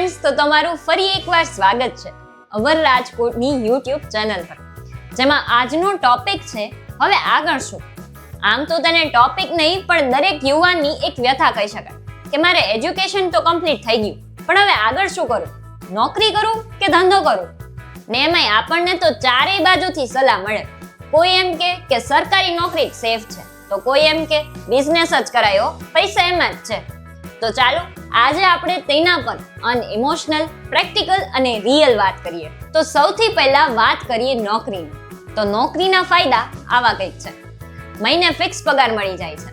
Friends તો તમારું ફરી એકવાર સ્વાગત છે અવર રાજકોટની યુટ્યુબ ચેનલ પર. જેમાં આજનો ટોપિક છે, હવે આગળ શું? આમ તો તેને ટોપિક નહીં, પણ દરેક યુવાનની એક વ્યથા કહી શકાય કે મારે એજ્યુકેશન તો કમ્પ્લીટ થઈ ગયું, પણ હવે આગળ શું કરું? નોકરી કરું કે ધંધો કરું? ને એમાંય આપણને તો ચારેય બાજુથી સલાહ મળે. કોઈ એમ કે કે સરકારી નોકરી સેફ છે, તો કોઈ એમ કે બિઝનેસ જ કરાયો પૈસા એમાં જ છે. તો ચાલો આજે આપણે તેના પર અન ઇમોશનલ પ્રેક્ટિકલ અને રિયલ વાત કરીએ. તો સૌથી પહેલા વાત કરીએ નોકરીની. તો નોકરીના ફાયદા આવા કંઈક છે. મહિને ફિક્સ પગાર મળી જાય છે.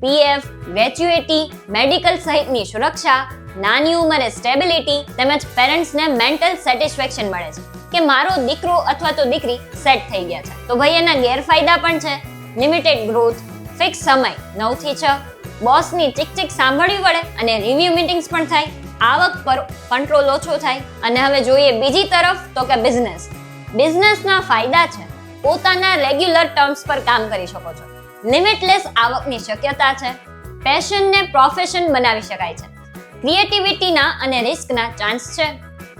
પીએફ ગ્રેચ્યુએટી મેડિકલ સહિતની સુરક્ષા, નાની ઉંમરે સ્ટેબિલિટી તેમજ પેરેન્ટ્સને મેન્ટલ સેટિસ્ફેક્શન મળે છે. કે મારો દીકરો અથવા તો દીકરી સેટ થઈ ગયા છે. તો ભાઈ એના ગેરફાયદા પણ છે. લિમિટેડ ગ્રોથ ફિક્સ સમય નવથી છ બોસની ચીક ચીક સાંભળવી પડે અને રિવ્યુ મીટિંગ્સ પણ થાય, આવક પર કંટ્રોલ ઓછો થાય. અને હવે જોઈએ બીજી તરફ તો કે બિઝનેસ બિઝનેસના ફાયદા છે. પોતાના રેગ્યુલર ટર્મ્સ પર કામ કરી શકો છો. લિમિટલેસ આવકની શક્યતા છે. પેશનને પ્રોફેશન બનાવી શકાય છે. ક્રિએટિવિટીના અને રિસ્કના ચાન્સ છે.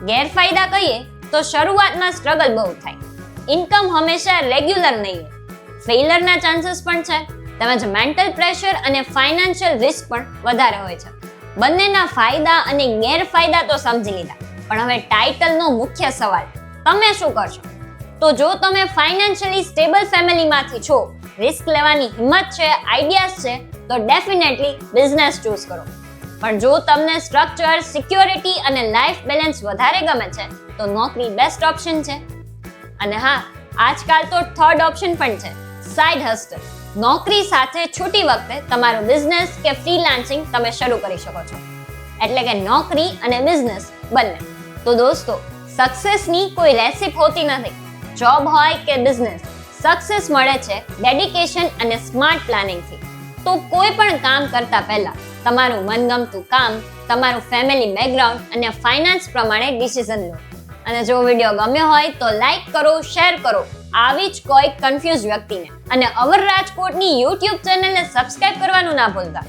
ગેરફાયદા કહીએ તો શરૂઆતમાં સ્ટ્રગલ બહુ થાય. ઇન્કમ હંમેશા રેગ્યુલર નહીં ફેલરના ચાન્સીસ પણ છે. તેમજ મેન્ટલ પ્રેશર અને ફાઇનાન્શિયલ રિસ્ક પણ વધારે હોય છે. બંનેના ફાયદા અને ગેરફાયદા તો સમજી લીધા. પણ હવે ટાઇટલનો મુખ્ય સવાલ, તમે શું કરશો? તો જો તમે ફાઇનાન્શિયલી સ્ટેબલ ફેમિલીમાંથી છો રિસ્ક લેવાની હિંમત છે આઈડિયાઝ છે, તો ડેફિનેટલી બિઝનેસ ચૂઝ કરો. પણ જો તમને સ્ટ્રક્ચર સિક્યોરિટી અને લાઈફ બેલેન્સ વધારે ગમે છે, તો નોકરી બેસ્ટ ઓપ્શન છે. અને હા, આજકાલ તો થર્ડ ઓપ્શન પણ છે સાઇડ હસ્ટલ નોકરી સાથે છૂટી વખતે તમારો બિઝનેસ કે ફ્રીલાન્સિંગ તમે શરૂ કરી શકો છો. એટલે કે નોકરી અને બિઝનેસ બંને. તો દોસ્તો સક્સેસની કોઈ રેસિપ હોતી નથી. જોબ હોય કે બિઝનેસ સક્સેસ મળે છે ડેડિકેશન અને સ્માર્ટ પ્લાનિંગથી તો કોઈ પણ કામ કરતા પહેલા તમારું મનગમતું કામ, તમારું ફેમિલી બેકગ્રાઉન્ડ અને ફાઇનાન્સ પ્રમાણે ડિસિઝન લો. અને જો વીડિયો ગમ્યો હોય તો લાઈક કરો શેર કરો. આવી જ કોઈ કન્ફ્યુઝ વ્યક્તિને. અને અવર રાજકોટની યુટ્યુબ ચેનલને સબસ્ક્રાઇબ કરવાનું ના ભૂલતા.